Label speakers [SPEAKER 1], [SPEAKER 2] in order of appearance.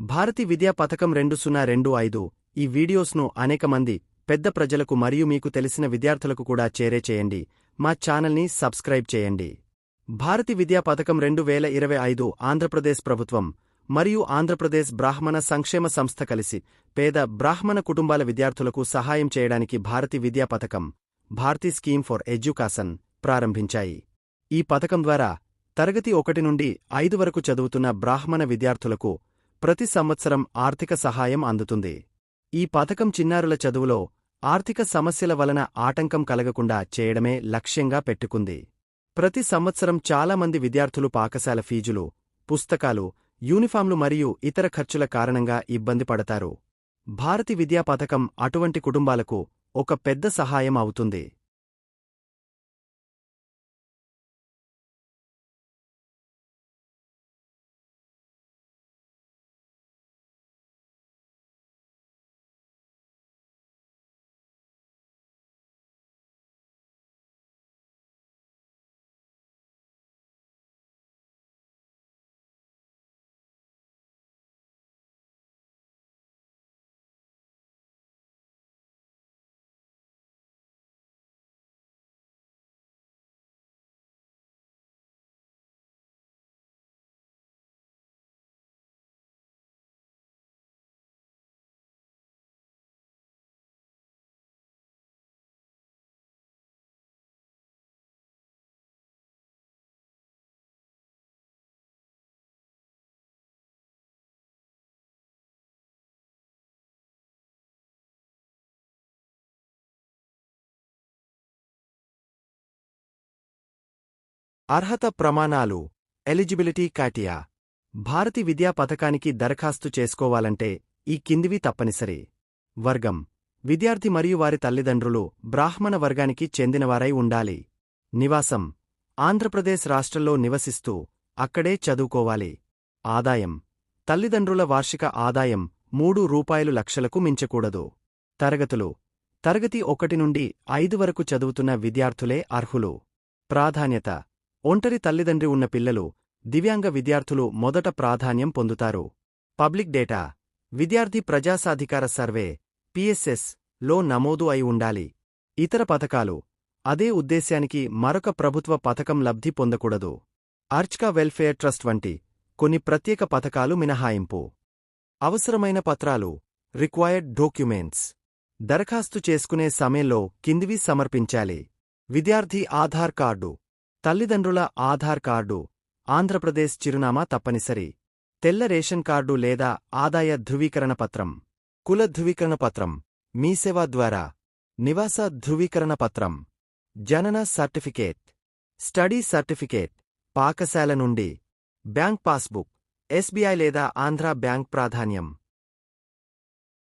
[SPEAKER 1] భారతి విద్యా పథకం రెండు సున్నా రెండు ఐదు ఈ వీడియోస్ను అనేక మంది పెద్ద ప్రజలకు మరియు మీకు తెలిసిన విద్యార్థులకు కూడా చేరే చేయండి. మా ఛానల్ని సబ్స్క్రైబ్ చేయండి. భారతి విద్యా పథకం రెండు వేల ఇరవై ఐదు ఆంధ్రప్రదేశ్ ప్రభుత్వం మరియు ఆంధ్రప్రదేశ్ బ్రాహ్మణ సంక్షేమ సంస్థ కలిసి పేద బ్రాహ్మణ కుటుంబాల విద్యార్థులకు సహాయం చేయడానికి భారతి విద్యా పథకం భారతీ స్కీమ్ ఫర్ ఎడ్యుకాషన్ ప్రారంభించాయి. ఈ పథకం ద్వారా తరగతి ఒకటి నుండి ఐదు వరకు చదువుతున్న బ్రాహ్మణ విద్యార్థులకు ప్రతి సంవత్సరం ఆర్థిక సహాయం అందుతుంది. ఈ పథకం చిన్నారుల చదువులో ఆర్థిక సమస్యల వలన ఆటంకం కలగకుండా చేయడమే లక్ష్యంగా పెట్టుకుంది. ప్రతి సంవత్సరం చాలా మంది విద్యార్థులు పాకశాల ఫీజులు పుస్తకాలు యూనిఫామ్లు మరియు ఇతర ఖర్చుల కారణంగా ఇబ్బంది పడతారు. భారతి విద్యా పథకం అటువంటి కుటుంబాలకు ఒక పెద్ద సహాయం అవుతుంది. అర్హత ప్రమాణాలు ఎలిజిబిలిటీ కాటియా భారతి విద్యా పథకానికి దరఖాస్తు చేసుకోవాలంటే ఈ కిందివి తప్పనిసరి. వర్గం విద్యార్థి మరియు వారి తల్లిదండ్రులు బ్రాహ్మణ వర్గానికి చెందినవారై ఉండాలి. నివాసం ఆంధ్రప్రదేశ్ రాష్ట్రంలో నివసిస్తూ అక్కడే చదువుకోవాలి. ఆదాయం తల్లిదండ్రుల వార్షిక ఆదాయం మూడు రూపాయలు లక్షలకు మించకూడదు. తరగతులు తరగతి ఒకటి నుండి ఐదు వరకు చదువుతున్న విద్యార్థులే అర్హులు. ప్రాధాన్యత ఒంటరి తల్లిదండ్రి ఉన్న పిల్లలు దివ్యాంగ విద్యార్థులు మొదట ప్రాధాన్యం పొందుతారు. పబ్లిక్ డేటా విద్యార్థి ప్రజాసాధికార సర్వే పిఎస్ఎస్లో నమోదు అయి ఉండాలి. ఇతర పథకాలు అదే ఉద్దేశ్యానికి మరొక ప్రభుత్వ పథకం లబ్ధి పొందకూడదు. ఆర్చ్కా వెల్ఫేర్ ట్రస్ట్ వంటి కొన్ని ప్రత్యేక పథకాలు మినహాయింపు. అవసరమైన పత్రాలు రిక్వైర్డ్ డాక్యుమెంట్స్. దరఖాస్తు చేసుకునే సమయంలో కిందివి సమర్పించాలి. విద్యార్థి ఆధార్ కార్డు తల్లిదండ్రుల ఆధార్ కార్డు ఆంధ్రప్రదేశ్ చిరునామా తప్పనిసరి. తెల్ల రేషన్ కార్డు లేదా ఆదాయ ధృవీకరణ పత్రం. కుల ధృవీకరణ పత్రం. మీసేవా ద్వారా. నివాస ధృవీకరణ పత్రం. జనన సర్టిఫికేట్. Study certificate. పాకశాల నుండి. Bank passbook. ఎస్బీఐ లేదా ఆంధ్రా బ్యాంక్ ప్రాధాన్యం.